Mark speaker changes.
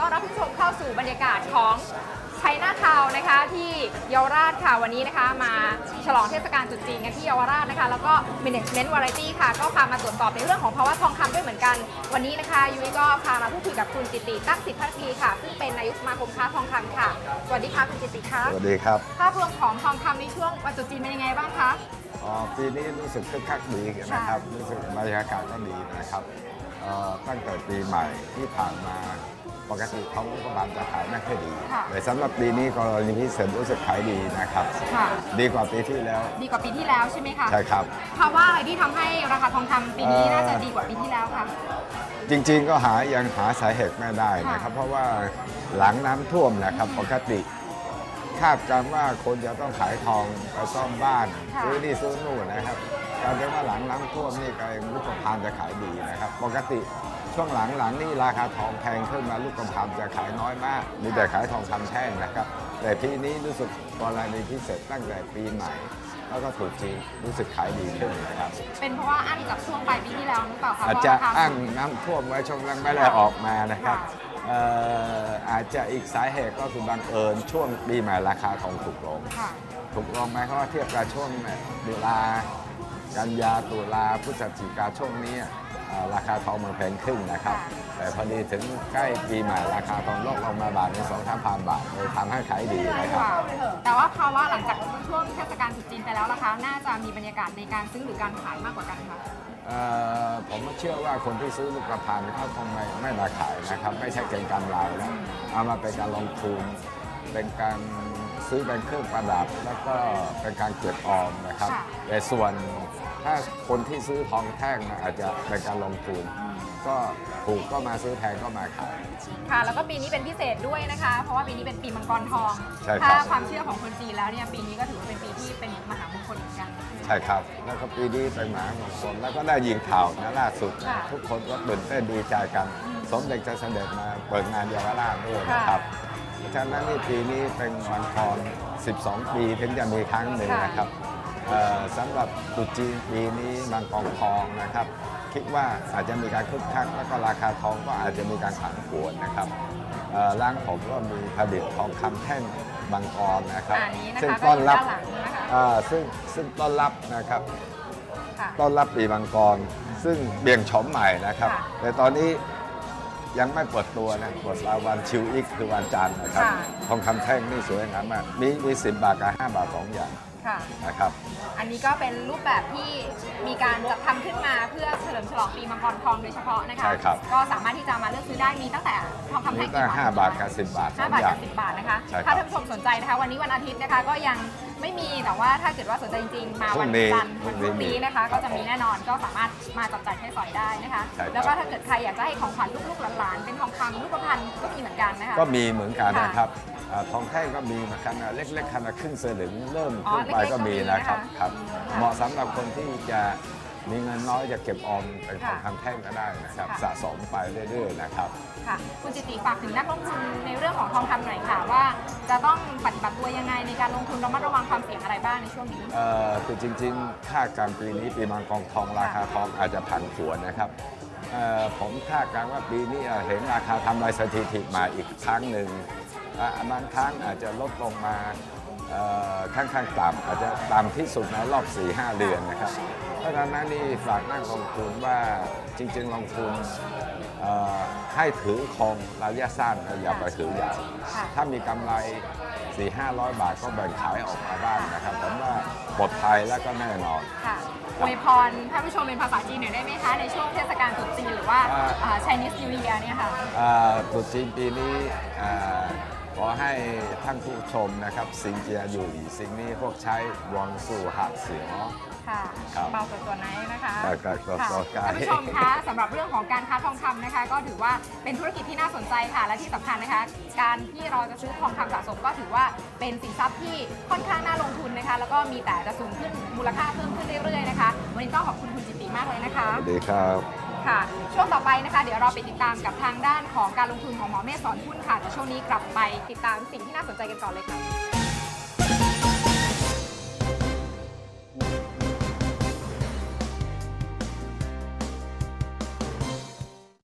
Speaker 1: ต้อนรับผู้ชมเข้าสู่บรรยากาศของชัยนาทาวน์นะคะที่เยาวราชค่ะวันนี้นะคะ มาฉลองเทศกาลตรุษจีนกันที่เยาวราชนะคะ แล้วก็ Management Variety ค่ะ ก็พามาตรวจสอบในเรื่องของภาวะทองคำด้วยเหมือนกัน วันนี้นะคะยุ้ยก็พามาพูดคุยกับคุณจิติตั้งสิทธิ์พักดีค่ะ ซึ่งเป็นนายกสมาคมค้าทองคำค่ะ สวัสดีค่ะคุณจิติคะ
Speaker 2: สวัสดีครับ
Speaker 1: ภาพรวมของทองคำในช่วงวันตรุษจีนเป็นยังไงบ้างคะ
Speaker 2: อ๋อปีนี้รู้สึกคึกคักดีนะครับ รู้สึกบรรยากาศก็ดีนะครับ เอ่อตั้งแต่ปีใหม่ที่ผ่านมาปกติท้องรัฐบาลจะขายไม่ค่อยดี
Speaker 1: ค่ะ
Speaker 2: แต่สำหรับปีนี้กรณีพิเศษรู้สึกขายดีนะครับ
Speaker 1: ค่ะ
Speaker 2: ดีกว่าปีที่แล้ว
Speaker 1: ดีกว่าปีที่แล้วใช่ไหมคะ
Speaker 2: ใช่ครับ
Speaker 1: ภาวะอะไรที่ทำให้ราคาทองคำปีนี้
Speaker 2: เอ่อ
Speaker 1: น่าจะดีกว่าปีที่แล้วคะ
Speaker 2: จริงๆก็หายังหาสาเหตุไม่ได้นะครับ เพราะว่าหลังน้ำท่วมนะครับ ปกติ คาดการณ์ว่าคนจะต้องขายทองไปซ่อมบ้าน
Speaker 1: ค่ะ
Speaker 2: ซื้อนี่ซื้อนู่นนะครับ กลารเป็นว่าหลังน้ำท่วมนี่กลายลูกกระพานจะขายดีนะครับ ปกติช่วงหลังหลังนี่ราคาทองแพงขึ้นมาลูกกระพานจะขายน้อยมาก มีแต่ขายทองคำแท่งนะครับ แต่ปีนี้รู้สึกกรณีพิเศษตั้งแต่ปีใหม่แล้วก็ถูกจีนรู้สึกขายดีขึ้นนะครับ
Speaker 1: เป็นเพราะว่าอ้างจากช่วงปลายปีที่แล้วหรือเปล่าคะ
Speaker 2: อาจจะ
Speaker 1: เพรว่รค
Speaker 2: อ้างน้ำท่วมไว้ช่วงแรกไม่ได้ออกมานะครับ
Speaker 1: ค่ะ
Speaker 2: เอ่ออาจจะอีกสาเหตุก็คือบังเอิญช่วงปีใหม่ราคาทองถูกลง
Speaker 1: ค่ะ
Speaker 2: ถูกลงไหมเพราะว่าเทียบกับช่วงเนี่ยตุลา กันยาตุลาพฤศจิกาช่วงนี้เอ่อราคาทองมันแพงขึ้นนะครับ
Speaker 1: ค่ะ
Speaker 2: แต่พอดีถึงใกล้ปีใหม่ราคาทองลดลงมาบาทในงสองสามพันบาทเลยทำให้ขายดีนะครับ
Speaker 1: ค่ะ แต่ว่าภาวะหลังจากช่วงเทศกาลตรุษจีนไปแล้วนะคะ น่าจะมีบรรยากาศในการซื้อหรือการขายมากกว่ากันค่ะ
Speaker 2: เอ่อผมเชื่อว่าคนที่ซื้อลูกกระพันเขาคงไม่ไม่มาขายนะครับ ไม่ใช่เก็งกำไรแล้วเอามาเป็นการลงทุน เป็นการซื้อเป็นเครื่องประดับ แล้วก็เป็นการเก็บออมนะครับ
Speaker 1: ค่ะ
Speaker 2: แต่ส่วน ถ้าคนที่ซื้อทองแท่งนะอาจจะเป็นการลงทุน ก็ถูกก็มาซื้อแพงก็มาขาย
Speaker 1: ค่ะ แล้วก็ปีนี้เป็นพิเศษด้วยนะคะ เพราะว่าปีนี้เป็นปีมังกรทอง
Speaker 2: ใช่ครับ
Speaker 1: ถ้าความเชื่อของคนจีนแล้วเนี่ยปีนี้ก็ถือว่าเป็นปีที่เป็นมหามงคลเหมือนกัน
Speaker 2: ใช่ครับ แล้วก็ปีนี้เป็นหมหามงคลแล้วก็ได้ยิงข่าวนะล่าสุดนะ
Speaker 1: ค่ะ
Speaker 2: ทุกคนก็ตื่นเต้นดีใจกันสมเด็จจะเสด็จมาเปิดงานเยาวราชด้วยนะครับเพราะฉะนั้นนี่ปีนี้เป็นมังกร12 ปีถึงจะมีครั้งหนึ่ง
Speaker 1: ค่ะ
Speaker 2: นะครับเอ่อ สำหรับตรุษจีนปีนี้มังกรทองนะครับ คิดว่าอาจจะมีการคึกคัก แล้วก็ราคาทองก็อาจจะมีการผันผวนนะครับเอ่อร้านผมก็มีผลิตทองคำแท่งมังกรนะครับ
Speaker 1: อันนี้นะ
Speaker 2: ซึ่ง
Speaker 1: คะก็
Speaker 2: ต้
Speaker 1: อนยู่
Speaker 2: รับ
Speaker 1: ด้านหลังนะคะ
Speaker 2: อ่าซึ่งซึ่งต้อนรับนะครับ
Speaker 1: ค่ะ
Speaker 2: ต้อนรับปีมังกร ซึ่งเบี่ยงโฉมใหม่นะครับ
Speaker 1: ค่ะ
Speaker 2: แต่ตอนนี้ยังไม่เปิดตัวนะเปิดรางวันชิวอีกคือวันจันทร์นะครับ
Speaker 1: ค่ะ
Speaker 2: ทองคำแท่งนี่สวยงามมาก มีมีสิบบาทกับห้าบาทสองอย่าง
Speaker 1: ค่ะ
Speaker 2: นะครับ
Speaker 1: อันนี้ก็เป็นรูปแบบที่มีการจัดทำขึ้นมาเพื่อเฉลิมฉลองปีมังกรทองโดยเฉพาะนะคะ
Speaker 2: ใช่ครับ
Speaker 1: ก็สามารถที่จะมาเลือกซื้อได้มีตั้งแต่ทองคำ
Speaker 2: มี
Speaker 1: แท่ง
Speaker 2: ตั้ง
Speaker 1: กี่
Speaker 2: ห้าบาทกับสิบบาทส
Speaker 1: ห้า
Speaker 2: อง
Speaker 1: บาท
Speaker 2: อย่า
Speaker 1: กั
Speaker 2: ง
Speaker 1: บสิบบาทนะคะ
Speaker 2: ใช่ครับ
Speaker 1: ถ้าท่านผู้ชมสนใจนะคะ วันนี้วันอาทิตย์นะคะก็ยังไม่มีแต่ว่าถ้าเกิดว่าสนใจจริงๆมาวันจันทร์
Speaker 2: พรุ่
Speaker 1: วัน
Speaker 2: ง
Speaker 1: พ
Speaker 2: นี้
Speaker 1: รุ่งนี้นะคะ
Speaker 2: ครั
Speaker 1: ก็
Speaker 2: บ
Speaker 1: จะมีแน่นอนก็สามารถมาจับจ่ายใช้สอยได้นะคะ
Speaker 2: ใช่ครับ
Speaker 1: แล้วก็ถ้าเกิดใครอยากจะให้ของขวัญลูกๆหลานๆเป็นทองคำรูปพรรณก็มีเหมือนกันนะคะ
Speaker 2: ก็มีเหมือนกัน
Speaker 1: ค่ะ
Speaker 2: นะครับอ่า ทองแท่งก็มีเหมือนกันนะเล็กๆขนาดครึ่งสลึงเริ่ม
Speaker 1: อ๋อ
Speaker 2: ขึ้นไป
Speaker 1: เล็กๆ
Speaker 2: ก็มี
Speaker 1: ก็มี
Speaker 2: นะครับ
Speaker 1: นะคะ
Speaker 2: ครับ
Speaker 1: ค่ะ
Speaker 2: เหมาะสำหรับคนที่จะมีเงินน้อยจะเก็บออมเป็นทอง
Speaker 1: ค่ะ
Speaker 2: คำแท่งก็ได้นะครับ
Speaker 1: ค่ะ
Speaker 2: สะสมไปเรื่อยๆนะครับ
Speaker 1: ค่ะคุณจิติฝากถึงนักลงทุนในเรื่องของทองคำหน่อยค่ะว่า จะต้องปฏิบัติตัวยังไงในการลงทุนระมัดระวังความเสี่ยงอะไรบ้างในช่วงนี้
Speaker 2: เอ่อคือจริงๆ ค่าการปีนี้ปีมังกรทองราคาทองอาจจะผันผวนนะครับเอ่อผมคาดการณ์ว่าปีนี้เห็นราคาทำลายสถิติมาอีกครั้งหนึ่ง อะบางครั้งอาจจะลดลงมาเอ่อค่อนข้างต่ำอาจจะต่ำที่สุดในรอบ 4-5 เดือนนะครับ เพราะฉะนั้นนี่ฝากนักลงทุนว่าจริง ๆ ลงทุนเอ่อให้ถือคงระยะสั้นนะอย่าไปถือยาว
Speaker 1: ค่ะ
Speaker 2: ถ้ามีกำไร 4 5 0 0 บาทก็แบ่งขายออกมาบ้างนะครับผมว่าปลอดภัยและก็แน่นอน
Speaker 1: ค่ะอวยพรท่านผู้ชมเป็นภาษาจีนหน่อยได้ไหมคะ ในช่วงเทศกาลตรุษจีนหรือว่า
Speaker 2: อ่า
Speaker 1: ไชนีส New Year เนี่ยค่ะ
Speaker 2: อ่าตรุษจีนปีนี้อ่า ขอให้ท่านผู้ชมนะครับสิงเจียอยู่หลีสิงนี้พวกใช้วงสู่หักเสียง
Speaker 1: ค่ะ
Speaker 2: ครับ
Speaker 1: เบาตัวตัวไหนนะคะ
Speaker 2: เบาตัวตัว
Speaker 1: ค่ะ
Speaker 2: ตัวกาย
Speaker 1: ท่านผู้ชมคะสำหรับเรื่องของการค้าทองคำนะคะ ก็ถือว่าเป็นธุรกิจที่น่าสนใจค่ะ และที่สำคัญนะคะ การที่เราจะซื้อทองคำสะสมก็ถือว่าเป็นสินทรัพย์ที่ค่อนข้างน่าลงทุนนะคะ แล้วก็มีแต่จะสูงขึ้นมูลค่าเพิ่มขึ้นเรื่อยๆนะคะ วันนี้ต้องขอบคุณคุณจิตติมากเลยนะคะ
Speaker 2: สวัสดีครับ
Speaker 1: ค่ะ ช่วงต่อไปนะคะ เดี๋ยวเราไปติดตามกับทางด้านของการลงทุนของหมอเมฆสอนหุ้นค่ะแต่ช่วงนี้กลับไปติดตามสิ่งที่น่าสนใจกันก่อนเลยค่ะ